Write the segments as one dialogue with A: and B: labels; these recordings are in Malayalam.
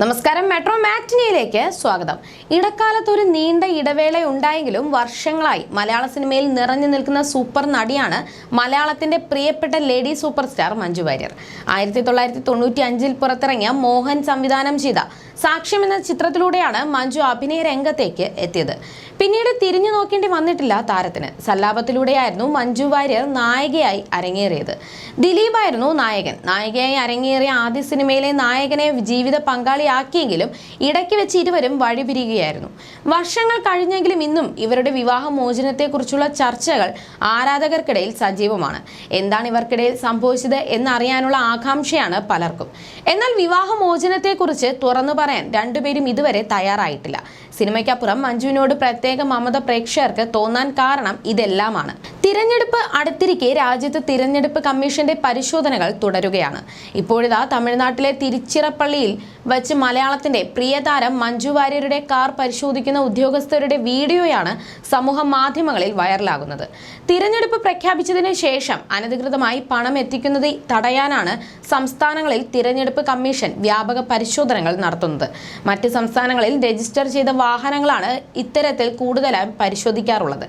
A: നമസ്കാരം. മെട്രോ മാറ്റിനിയിലേക്ക് സ്വാഗതം. ഇടക്കാലത്ത് ഒരു നീണ്ട ഇടവേള ഉണ്ടായെങ്കിലും വർഷങ്ങളായി മലയാള സിനിമയിൽ നിറഞ്ഞു നിൽക്കുന്ന സൂപ്പർ നടിയാണ് മലയാളത്തിന്റെ പ്രിയപ്പെട്ട lady super star Manju Warrier. ആയിരത്തി തൊള്ളായിരത്തി തൊണ്ണൂറ്റി അഞ്ചിൽ പുറത്തിറങ്ങിയ മോഹൻ സംവിധാനം ചെയ്ത സാക്ഷ്യം എന്ന ചിത്രത്തിലൂടെയാണ് മഞ്ജു അഭിനയ രംഗത്തേക്ക് എത്തിയത്. പിന്നീട് തിരിഞ്ഞു നോക്കേണ്ടി വന്നിട്ടില്ല താരത്തിന്. സല്ലാപത്തിലൂടെയായിരുന്നു മഞ്ജു വാര്യർ നായികയായി അരങ്ങേറിയത്. ദിലീപായിരുന്നു നായകൻ. നായികയായി അരങ്ങേറിയ ആദ്യ സിനിമയിലെ നായകനെ ജീവിത പങ്കാളിയാക്കിയെങ്കിലും ഇടയ്ക്ക് വെച്ച് ഇരുവരും വഴിപിരിയുകയായിരുന്നു. വർഷങ്ങൾ കഴിഞ്ഞെങ്കിലും ഇന്നും ഇവരുടെ വിവാഹ മോചനത്തെക്കുറിച്ചുള്ള ചർച്ചകൾ ആരാധകർക്കിടയിൽ സജീവമാണ്. എന്താണ് ഇവർക്കിടയിൽ സംഭവിച്ചത് എന്നറിയാനുള്ള ആകാംക്ഷയാണ് പലർക്കും. എന്നാൽ വിവാഹ മോചനത്തെക്കുറിച്ച് തുറന്നു പറയാൻ രണ്ടുപേരും ഇതുവരെ തയ്യാറായിട്ടില്ല. സിനിമയ്ക്കപ്പുറം മഞ്ജുവിനോട് പ്രത്യേക മമത പ്രേക്ഷകർക്ക് തോന്നാൻ കാരണം ഇതെല്ലാമാണ്. തിരഞ്ഞെടുപ്പ് അടുത്തിരിക്കെ രാജ്യത്ത് തിരഞ്ഞെടുപ്പ് കമ്മീഷന്റെ പരിശോധനകൾ തുടരുകയാണ്. ഇപ്പോഴിതാ തമിഴ്നാട്ടിലെ തിരുച്ചിറപ്പള്ളിയിൽ വച്ച് മലയാളത്തിന്റെ പ്രിയതാരം മഞ്ജു വാര്യരുടെ കാർ പരിശോധിക്കുന്ന ഉദ്യോഗസ്ഥരുടെ വീഡിയോയാണ് സമൂഹ മാധ്യമങ്ങളിൽ വൈറലാകുന്നത്. തിരഞ്ഞെടുപ്പ് പ്രഖ്യാപിച്ചതിന് ശേഷം അനധികൃതമായി പണം എത്തിക്കുന്നത് തടയാനാണ് സംസ്ഥാനങ്ങളിൽ തിരഞ്ഞെടുപ്പ് കമ്മീഷൻ വ്യാപക പരിശോധനകൾ നടത്തുന്നത്. മറ്റ് സംസ്ഥാനങ്ങളിൽ രജിസ്റ്റർ ചെയ്ത വാഹനങ്ങളാണ് ഇത്തരത്തിൽ കൂടുതലായി പരിശോധിക്കാറുള്ളത്.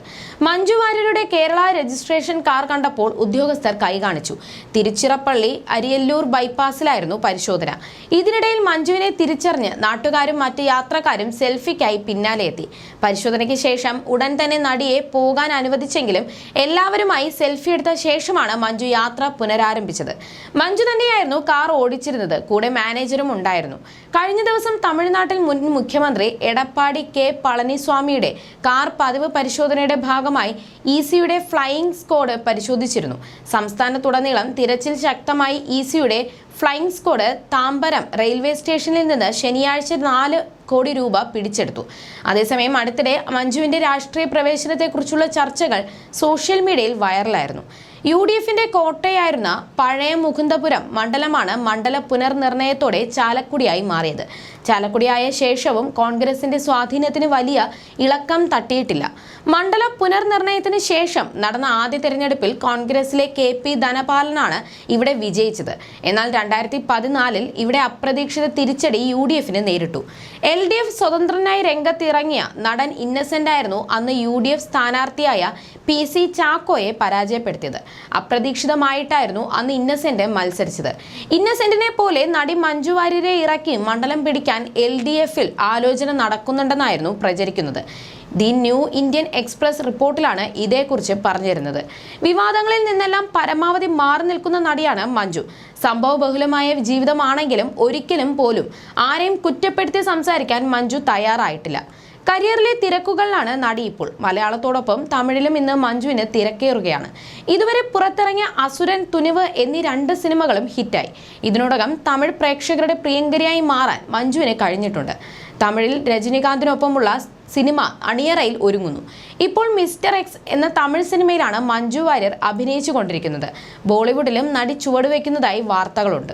A: മഞ്ജു വാര്യരുടെ കേരള രജിസ്ട്രേഷൻ കാർ കണ്ടപ്പോൾ ഉദ്യോഗസ്ഥർ കൈ കൈകാണിച്ചു തിരുച്ചിറപ്പള്ളി അരിയല്ലൂർ ബൈപ്പാസിലായിരുന്നു പരിശോധന. ഇതിനിടയിൽ മഞ്ജുവിനെ തിരിച്ചറിഞ്ഞ് നാട്ടുകാരും മറ്റ് യാത്രക്കാരും സെൽഫിക്കായി പിന്നാലെ എത്തി. പരിശോധനയ്ക്ക് ശേഷം ഉടൻ തന്നെ നടിയെ പോകാൻ അനുവദിച്ചെങ്കിലും എല്ലാവരുമായി സെൽഫി എടുത്ത ശേഷമാണ് മഞ്ജു യാത്ര പുനരാരംഭിച്ചത്. മഞ്ജു തന്നെയായിരുന്നു കാർ ഓടിച്ചിരുന്നത്. കൂടെ മാനേജറും ഉണ്ടായിരുന്നു. കഴിഞ്ഞ ദിവസം തമിഴ്നാട്ടിൽ മുൻ മുഖ്യമന്ത്രി എടപ്പാടി കെ. പളനിസ്വാമിയുടെ കാർ പതിവ് പരിശോധനയുടെ ഭാഗമായി ഇ ഫ്ലൈയിങ് സ്ക്വാഡ് പരിശോധിച്ചിരുന്നു. സംസ്ഥാനത്തുടനീളം തിരച്ചിൽ ശക്തമായി ഇ സിയുടെ ഫ്ലൈയിങ് സ്ക്വാഡ് താമ്പരം റെയിൽവേ സ്റ്റേഷനിൽ നിന്ന് ശനിയാഴ്ച നാല് കോടി രൂപ പിടിച്ചെടുത്തു. അതേസമയം അടുത്തിടെ മഞ്ജുവിന്റെ രാഷ്ട്രീയ പ്രവേശനത്തെക്കുറിച്ചുള്ള ചർച്ചകൾ സോഷ്യൽ മീഡിയയിൽ വൈറലായിരുന്നു. യു ഡി എഫിന്റെ കോട്ടയായിരുന്ന പഴയ മുകുന്ദപുരം മണ്ഡലമാണ് മണ്ഡല പുനർനിർണയത്തോടെ ചാലക്കുടിയായി മാറിയത്. ചാലക്കുടിയായ ശേഷവും കോൺഗ്രസിന്റെ സ്വാധീനത്തിന് വലിയ ഇളക്കം തട്ടിയിട്ടില്ല. മണ്ഡല പുനർനിർണയത്തിന് ശേഷം നടന്ന ആദ്യ തെരഞ്ഞെടുപ്പിൽ കോൺഗ്രസിലെ കെ പി ധനപാലനാണ് ഇവിടെ വിജയിച്ചത്. എന്നാൽ രണ്ടായിരത്തി പതിനാലിൽ ഇവിടെ അപ്രതീക്ഷിത തിരിച്ചടി യു ഡി എഫിന് നേരിട്ടു. എൽ ഡി എഫ് സ്വതന്ത്രനായി രംഗത്തിറങ്ങിയ നടൻ ഇന്നസെന്റ് ആയിരുന്നു അന്ന് യു ഡി എഫ് സ്ഥാനാർത്ഥിയായ പി സി ചാക്കോയെ പരാജയപ്പെടുത്തിയത്. അപ്രതീക്ഷിതമായിട്ടായിരുന്നു അന്ന് ഇന്നസെന്റ് മത്സരിച്ചത്. ഇന്നസെന്റിനെ പോലെ നടി മഞ്ജു വാര്യരെ ഇറക്കി മണ്ഡലം പിടിക്കാൻ എൽ ഡി എഫിൽ ആലോചന നടക്കുന്നുണ്ടെന്നായിരുന്നു പ്രചരിക്കുന്നത്. ദി ന്യൂ ഇന്ത്യൻ എക്സ്പ്രസ് റിപ്പോർട്ടിലാണ് ഇതേക്കുറിച്ച് പറഞ്ഞിരുന്നത്. വിവാദങ്ങളിൽ നിന്നെല്ലാം പരമാവധി മാറി നിൽക്കുന്ന നടിയാണ് മഞ്ജു. സംഭവ ബഹുലമായ ജീവിതമാണെങ്കിലും ഒരിക്കലും പോലും ആരെയും കുറ്റപ്പെടുത്തി സംസാരിക്കാൻ മഞ്ജു തയ്യാറായിട്ടില്ല. കരിയറിലെ തിരക്കുകളിലാണ് നടി ഇപ്പോൾ. മലയാളത്തോടൊപ്പം തമിഴിലും ഇന്ന് മഞ്ജുവിന് തിരക്കേറുകയാണ്. ഇതുവരെ പുറത്തിറങ്ങിയ അസുരൻ തുനിവ് എന്നീ രണ്ട് സിനിമകളും ഹിറ്റായി. ഇതിനോടകം തമിഴ് പ്രേക്ഷകരുടെ പ്രിയങ്കരിയായി മാറാൻ മഞ്ജുവിന് കഴിഞ്ഞിട്ടുണ്ട്. തമിഴിൽ രജനികാന്തിനൊപ്പമുള്ള സിനിമ അണിയറയിൽ ഒരുങ്ങുന്നു. ഇപ്പോൾ മിസ്റ്റർ എക്സ് എന്ന തമിഴ് സിനിമയിലാണ് മഞ്ജു വാര്യർ അഭിനയിച്ചു കൊണ്ടിരിക്കുന്നത് ബോളിവുഡിലും നടി ചുവടുവെക്കുന്നതായി വാർത്തകളുണ്ട്.